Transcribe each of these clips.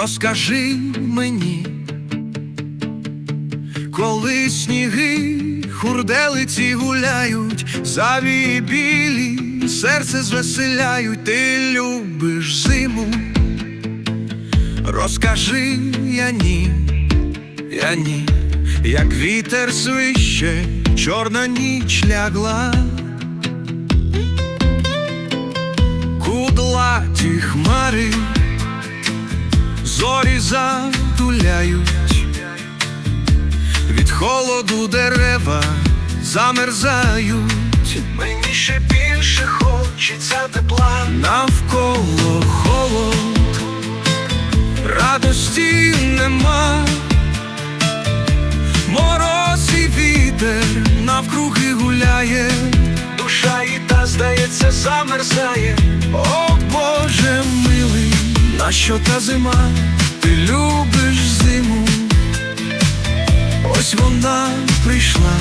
розкажи мені, коли сніги хурделиці гуляють, завії білі, серце звеселяють, ти любиш зиму. Розкажи я ні, я ні, як вітер свище, чорна ніч лягла. Кудлаті хмари зорі затуляють, від холоду дерева замерзають, мені ще більше хочеться тепла, навколо холод, радості нема, мороз і вітер навкруги гуляє, душа і та здається замерзає. О Боже милий, нащо та зима? Ти любиш зиму, ось вона прийшла,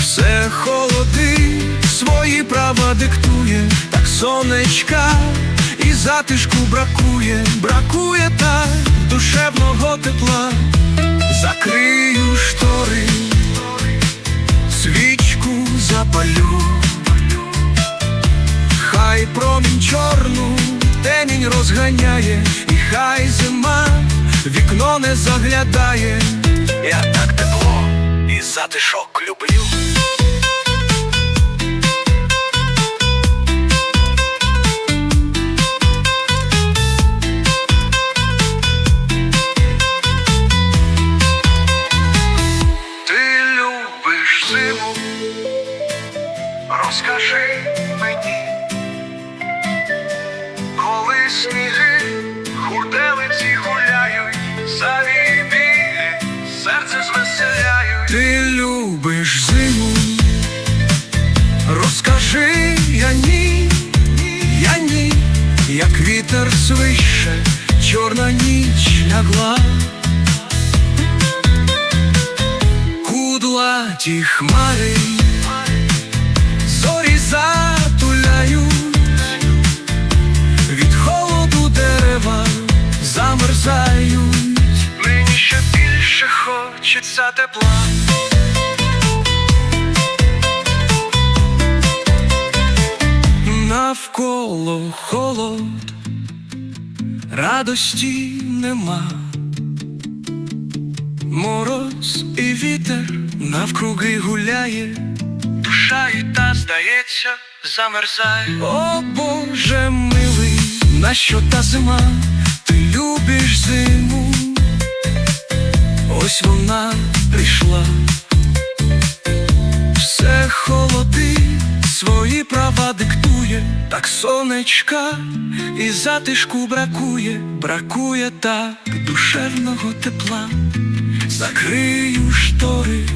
все холоди, свої права диктує, так сонечка і затишку бракує, бракує так душевного тепла, закрию штори, темінь розганяє, і хай зима вікно не заглядає. Я так тепло і затишок люблю. Ти любиш зиму, розкажи мені, сніги хурделиці гуляють, білі, серце звеселяють. Ти любиш зиму, розкажи я ні, я ні, як вітер свище, чорна ніч лягла. Кудлаті хмари замерзають. Мені ще більше хочеться тепла. Навколо холод, радості нема. Мороз і вітер навкруги гуляє, душа і та, здається, замерзає. О Боже милий, нащо та зима? Любиш зиму, ось вона прийшла, все холоди, свої права диктує, так сонечка і затишку бракує, бракує так душевного тепла. Закрию штори,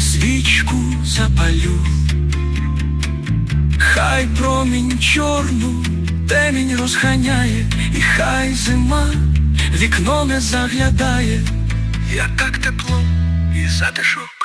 свічку запалю, хай промінь чорну темінь розганяє, і хай зима вікно не заглядає, я так тепло і затишок